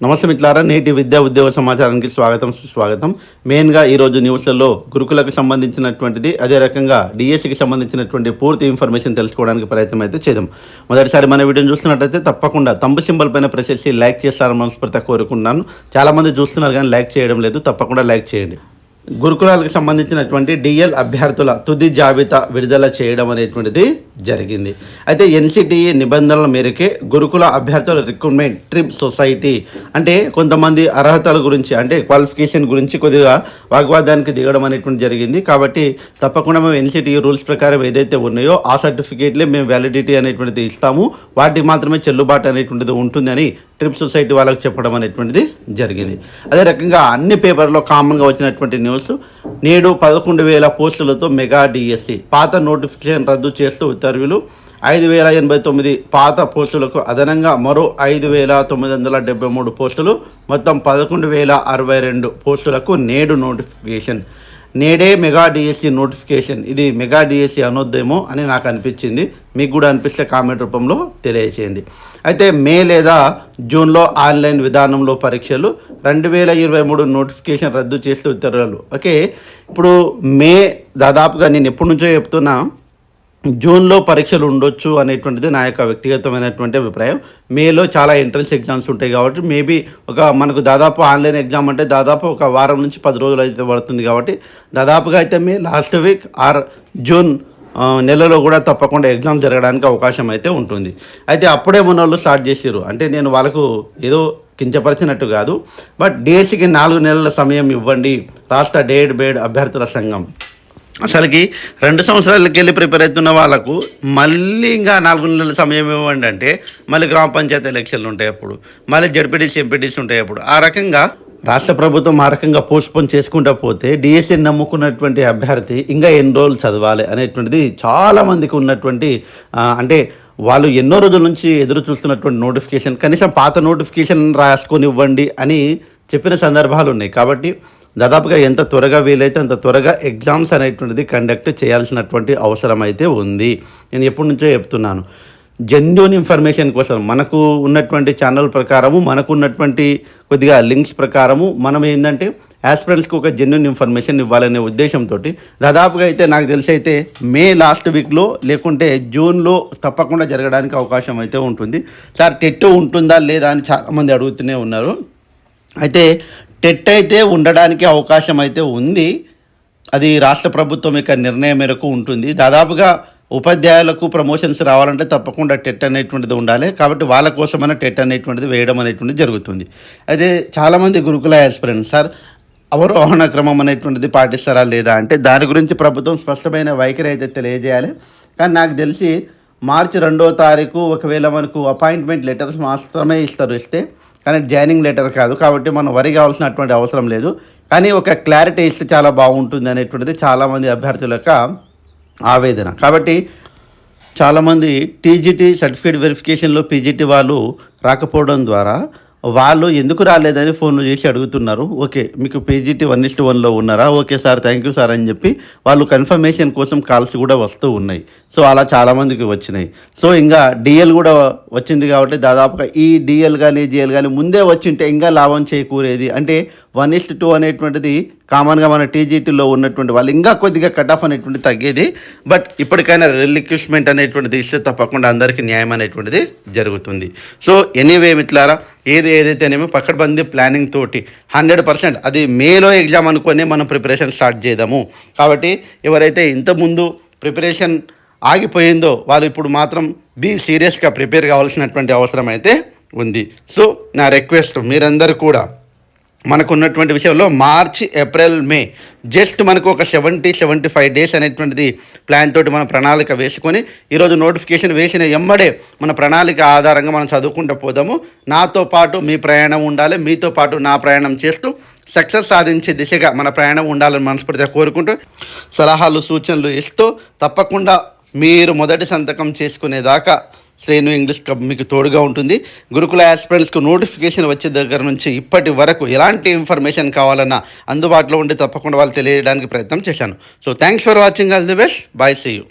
నమస్తే మిత్రులారా నేటి విద్యా ఉద్యోగ సమాచారానికి స్వాగతం సుస్వాగతం. మెయిన్గా ఈరోజు న్యూస్లలో గురుకులకు సంబంధించినటువంటిది అదే రకంగా డిఎస్సికి సంబంధించినటువంటి పూర్తి ఇన్ఫర్మేషన్ తెలుసుకోవడానికి ప్రయత్నం అయితే చేద్దాం. మొదటిసారి మన వీడియోని చూస్తున్నట్టయితే తప్పకుండా తంబు సింబల్ పైన ప్రెస్ చేసి లైక్ చేస్తారని మనస్ఫూర్తిగా కోరుకున్నాను చాలామంది చూస్తున్నారు కానీ లైక్ చేయడం లేదు తప్పకుండా లైక్ చేయండి. గురుకులాలకు సంబంధించినటువంటి డిఎల్ అభ్యర్థుల తుది జాబితా విడుదల చేయడం అనేటువంటిది జరిగింది. అయితే ఎన్సిటిఈ నిబంధనల మేరకే గురుకుల అభ్యర్థుల రిక్రూట్మెంట్ ట్రిప్ సొసైటీ అంటే కొంతమంది అర్హతల గురించి అంటే క్వాలిఫికేషన్ గురించి కొద్దిగా వాగ్వాదానికి దిగడం అనేటువంటి జరిగింది. కాబట్టి తప్పకుండా మేము ఎన్సిటిఈ రూల్స్ ప్రకారం ఏదైతే ఉన్నాయో ఆ సర్టిఫికేట్లే మేము వ్యాలిడిటీ అనేటువంటిది ఇస్తాము. వాటికి మాత్రమే చెల్లుబాటు అనేటువంటిది ఉంటుందని ట్రిప్ సొసైటీ వాళ్ళకి చెప్పడం అనేటువంటిది జరిగింది. అదే రకంగా అన్ని పేపర్లో కామన్గా వచ్చినటువంటి న్యూస్ నేడు పదకొండు వేల పోస్టులతో మెగా డిఎస్సి పాత నోటిఫికేషన్ రద్దు చేస్తూ ఉత్తర్వులు ఐదు వేల ఎనభై తొమ్మిది పాత పోస్టులకు అదనంగా మరో ఐదు వేల తొమ్మిది వందల డెబ్బై మూడు పోస్టులు. మొత్తం పదకొండు వేల అరవై రెండు పోస్టులకు నేడు నోటిఫికేషన్. నేడే మెగా డిఎస్సి నోటిఫికేషన్. ఇది మెగా డిఎస్సి అనొద్దేమో అని నాకు అనిపించింది. మీకు కూడా అనిపిస్తే కామెంట్ రూపంలో తెలియచేయండి. అయితే మే లేదా జూన్లో ఆన్లైన్ విధానంలో పరీక్షలు. రెండు వేల ఇరవై మూడు నోటిఫికేషన్ రద్దు చేస్తూ ఉత్తర్వులు. ఓకే ఇప్పుడు మే దాదాపుగా నేను ఎప్పటి నుంచో చెప్తున్నా జూన్లో పరీక్షలు ఉండొచ్చు అనేటువంటిది నా యొక్క వ్యక్తిగతమైనటువంటి అభిప్రాయం. మేలో చాలా ఎంట్రన్స్ ఎగ్జామ్స్ ఉంటాయి కాబట్టి మేబీ ఒక మనకు దాదాపు ఆన్లైన్ ఎగ్జామ్ అంటే దాదాపు ఒక వారం నుంచి పది రోజులు అయితే పడుతుంది కాబట్టి దాదాపుగా అయితే May last week or June నెలలో కూడా తప్పకుండా ఎగ్జామ్ జరగడానికి అవకాశం అయితే ఉంటుంది. అయితే అప్పుడే మన వాళ్ళు స్టార్ట్ చేసారు అంటే నేను వాళ్ళకు ఏదో కించపరిచినట్టు కాదు. బట్ డిఎస్సికి నాలుగు నెలల సమయం ఇవ్వండి. రాష్ట్ర డేడ్ బేడ్ అభ్యర్థుల సంఘం. అసలుకి రెండు సంవత్సరాలకి వెళ్ళి ప్రిపేర్ అవుతున్న వాళ్ళకు మళ్ళీ ఇంకా నాలుగు నెలల సమయం ఇవ్వండి అంటే మళ్ళీ గ్రామ పంచాయతీ ఎలక్షన్లు ఉంటాయి అప్పుడు మళ్ళీ జడ్పీటీసీ ఎంపీటీసీ ఉంటాయి అప్పుడు. ఆ రకంగా రాష్ట్ర ప్రభుత్వం ఆ రకంగా పోస్ట్పోన్ చేసుకుంటా పోతే డిఎస్సీ నమ్ముకున్నటువంటి అభ్యర్థి ఇంకా ఎన్ని రోజులు చదవాలి అనేటువంటిది చాలామందికి ఉన్నటువంటి అంటే వాళ్ళు ఎన్నో రోజుల నుంచి ఎదురు చూస్తున్నటువంటి నోటిఫికేషన్ కనీసం పాత నోటిఫికేషన్ రాసుకొని ఇవ్వండి అని చెప్పిన సందర్భాలు ఉన్నాయి. కాబట్టి దాదాపుగా ఎంత త్వరగా వీలైతే అంత త్వరగా ఎగ్జామ్స్ అనేటువంటిది కండక్ట్ చేయాల్సినటువంటి అవసరం అయితే ఉంది. నేను ఎప్పటి నుంచో చెప్తున్నాను. జెన్యున్ ఇన్ఫర్మేషన్ కోసం మనకు ఉన్నటువంటి ఛానల్ ప్రకారము మనకు ఉన్నటువంటి కొద్దిగా లింక్స్ ప్రకారము మనం ఏంటంటే యాస్పిరెంట్స్కి ఒక జెన్యున్ ఇన్ఫర్మేషన్ ఇవ్వాలనే ఉద్దేశంతో దాదాపుగా అయితే నాకు తెలిసి అయితే మే లాస్ట్ వీక్లో లేకుంటే జూన్లో తప్పకుండా జరగడానికి అవకాశం అయితే ఉంటుంది. సార్ టెట్ ఉంటుందా లేదా అని చాలామంది అడుగుతూనే ఉన్నారు. అయితే టెట్ అయితే ఉండడానికి అవకాశం అయితే ఉంది. అది రాష్ట్ర ప్రభుత్వం యొక్క నిర్ణయం మేరకు ఉంటుంది. దాదాపుగా ఉపాధ్యాయులకు ప్రమోషన్స్ రావాలంటే తప్పకుండా టెట్ అనేటువంటిది ఉండాలి. కాబట్టి వాళ్ళ కోసమైనా టెట్ అనేటువంటిది వేయడం అనేటువంటిది జరుగుతుంది. అయితే చాలామంది గురుకుల యాస్పిరెంట్స్ సార్ అవరోహణ క్రమం అనేటువంటిది పాటిస్తారా లేదా? అంటే దాని గురించి ప్రభుత్వం స్పష్టమైన వైఖరి అయితే తెలియజేయాలి. కానీ నాకు తెలిసి మార్చి రెండో తారీఖు ఒకవేళ మనకు అపాయింట్మెంట్ లెటర్స్ మాత్రమే ఇస్తారు. ఇస్తే కానీ జాయినింగ్ లెటర్ కాదు. కాబట్టి మనం వరి కావాల్సినటువంటి అవసరం లేదు. కానీ ఒక క్లారిటీ ఇస్తే చాలా బాగుంటుంది అనేటువంటిది చాలామంది అభ్యర్థుల యొక్క ఆవేదన. కాబట్టి చాలామంది టీజీటీ సర్టిఫికేట్ వెరిఫికేషన్లో పీజీటీ వాళ్ళు రాకపోవడం ద్వారా వాళ్ళు ఎందుకు రాలేదని ఫోన్ చేసి అడుగుతున్నారు. ఓకే మీకు పీజీటీ వన్ ఇస్ట్ వన్లో ఉన్నారా? Okay sir thank you sir అని చెప్పి వాళ్ళు కన్ఫర్మేషన్ కోసం కాల్స్ కూడా వస్తూ ఉన్నాయి. సో అలా చాలామందికి వచ్చినాయి. సో ఇంకా డిఎల్ కూడా వచ్చింది కాబట్టి దాదాపుగా ఈ డిఎల్ కానీ జిఎల్ కానీ ముందే వచ్చింటే ఇంకా లాభం చేకూరేది. అంటే వన్ ఇస్ట్ టూ అనేటువంటిది కామన్గా మన టీజీటీలో ఉన్నటువంటి వాళ్ళు ఇంకా కొద్దిగా కట్ ఆఫ్ అనేటువంటి తగ్గేది. బట్ ఇప్పటికైనా రిలిక్విష్మెంట్ అనేటువంటిది ఇస్తే తప్పకుండా అందరికీ న్యాయం అనేటువంటిది జరుగుతుంది. సో ఎనీవే మిత్రులారా ఏది ఏదైతేనేమో పక్కడబంది ప్లానింగ్ తోటి హండ్రెడ్ పర్సెంట్ అది మేలో ఎగ్జామ్ అనుకొని మనం ప్రిపరేషన్ స్టార్ట్ చేద్దాము. కాబట్టి ఎవరైతే ఇంతకుముందు ప్రిపరేషన్ ఆగిపోయిందో వాళ్ళు ఇప్పుడు మాత్రం బీ సీరియస్గా ప్రిపేర్ కావాల్సినటువంటి అవసరం అయితే ఉంది. సో నా రిక్వెస్ట్ మీరందరూ కూడా మనకున్నటువంటి విషయంలో మార్చి ఏప్రిల్ మే. జస్ట్ మనకు ఒక సెవెంటీ సెవెంటీ ఫైవ్ డేస్ అనేటువంటిది ప్లాన్ తోటి మన ప్రణాళిక వేసుకొని ఈరోజు నోటిఫికేషన్ వేసిన ఎమ్మడే మన ప్రణాళిక ఆధారంగా మనం చదువుకుంటూ పోదాము. నాతో పాటు మీ ప్రయాణం ఉండాలి. మీతో పాటు నా ప్రయాణం చేస్తూ సక్సెస్ సాధించే దిశగా మన ప్రయాణం ఉండాలని మనస్ఫూర్తిగా కోరుకుంటూ సలహాలు సూచనలు ఇస్తూ తప్పకుండా మీరు మొదటి సంతకం చేసుకునేదాకా శ్రేణు ఇంగ్లీష్ క్లబ్ మీకు తోడుగా ఉంటుంది. గురుకుల యాస్పిరెంట్స్కు నోటిఫికేషన్ వచ్చే దగ్గర నుంచి ఇప్పటి వరకు ఎలాంటి ఇన్ఫర్మేషన్ కావాలన్నా అందుబాటులో ఉండి తప్పకుండా వాళ్ళు తెలియడానికి ప్రయత్నం చేశాను. So thanks for watching all the best bye see you